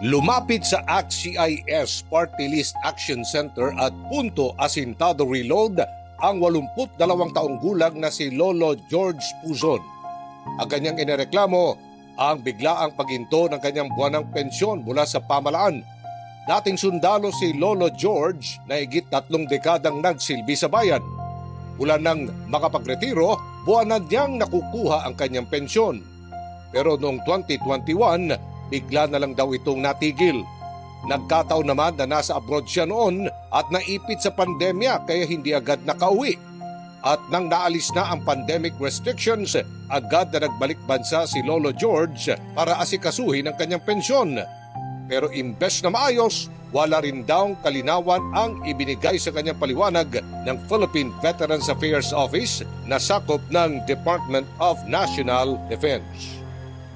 Lumapit sa ACT-CIS Party List Action Center at Punto Asintado Reload ang 82 taong gulang na si Lolo George Puzon. Ang kanyang inireklamo ang biglaang paginto ng kanyang buwanang pensyon mula sa pamalaan. Dating sundalo si Lolo George na higit tatlong dekadang nagsilbi sa bayan. Mula nang makapagretiro, buwanan niyang nakukuha ang kanyang pensyon. Pero noong 2021, bigla na lang daw itong natigil. Nagkataon naman na nasa abroad siya noon at naipit sa pandemya kaya hindi agad nakauwi. At nang naalis na ang pandemic restrictions, agad na nagbalik bansa si Lolo George para asikasuhin ang kanyang pensyon. Pero imbes na maayos, wala rin daw kalinawan ang ibinigay sa kanyang paliwanag ng Philippine Veterans Affairs Office na sakop ng Department of National Defense.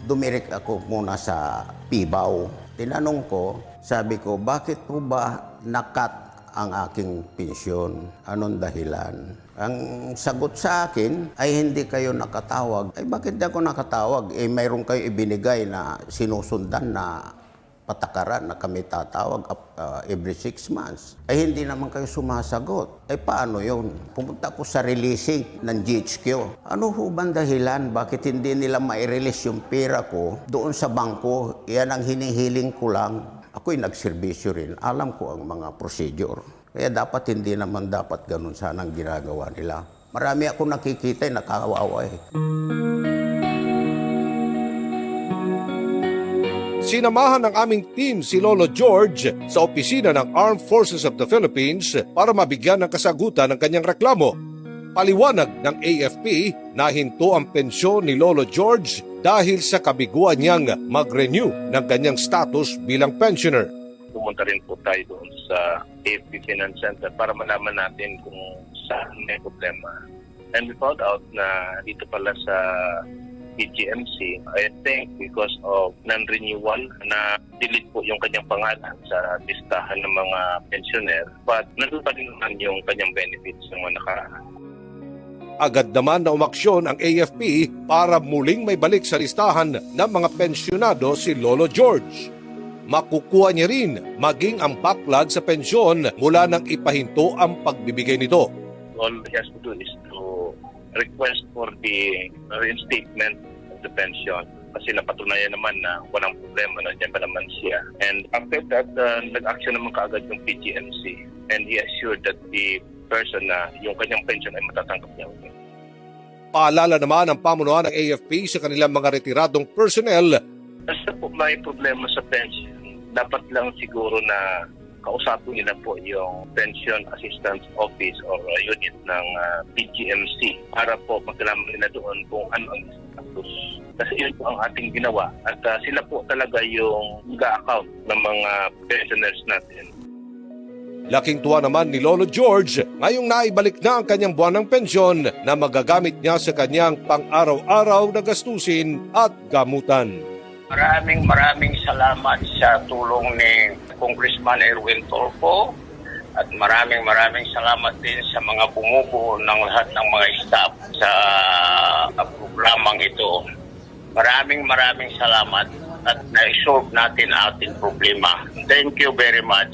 Dumirik ako muna sa Pibaw. Tinanong ko, sabi ko, bakit po ba nakat ang aking pensyon? Anong dahilan? Ang sagot sa akin ay hindi kayo nakatawag. Ay bakit di ako nakatawag? Eh mayroon kayo ibinigay na sinusundan na patakaran na kami tatawag up, uh, every six months. Ay hindi naman kayo sumasagot. Ay paano yun? Pumunta ko sa releasing ng GHQ. Ano ho bang dahilan? Bakit hindi nila ma-release yung pera ko doon sa bangko? Yan ang hinihiling ko lang. Ako'y nagserbisyo rin. Alam ko ang mga procedure. Kaya dapat hindi naman dapat ganun sana ang ginagawa nila. Marami ako nakikita eh, nakakawawa eh. Sinamahan ng aming team si Lolo George sa opisina ng Armed Forces of the Philippines para mabigyan ng kasagutan ng kanyang reklamo. Paliwanag ng AFP na hinto ang pensyon ni Lolo George dahil sa kabiguan niyang mag-renew ng kanyang status bilang pensioner. pumunta rin po tayo doon sa AFP Finance Center para malaman natin kung saan may problema. And we found out na dito pala sa PGMC, I think because of non-renewal na delete po yung kanyang pangalan sa listahan ng mga pensioner. But nandun pa rin naman yung kanyang benefits ng mga nakaraan. Agad naman na umaksyon ang AFP para muling may balik sa listahan ng mga pensyonado si Lolo George. Makukuha niya rin maging ang backlog sa pensyon mula nang ipahinto ang pagbibigay nito. all he has to do is to request for the reinstatement of the pension kasi napatunayan naman na walang problema, nandiyan pa naman siya. And after that, uh, nag-action naman kaagad yung PGMC and he assured that the person na yung kanyang pension ay matatanggap niya ulit. Paalala naman ang pamunuan ng AFP sa kanilang mga retiradong personnel Basta po may problema sa pension, dapat lang siguro na kausapin nila po yung Pension Assistance Office or uh, unit ng uh, PGMC para po magkalaman nila doon kung ano ang status. Kasi yun po ang ating ginawa at uh, sila po talaga yung ga-account ng mga pensioners natin. Laking tuwa naman ni Lolo George ngayong naibalik na ang kanyang buwanang pensyon na magagamit niya sa kanyang pang-araw-araw na gastusin at gamutan. Maraming maraming salamat sa tulong ni Congressman Erwin Torpo at maraming maraming salamat din sa mga bumubuo ng lahat ng mga staff sa programang ito. Maraming maraming salamat at na-solve natin ating problema. Thank you very much.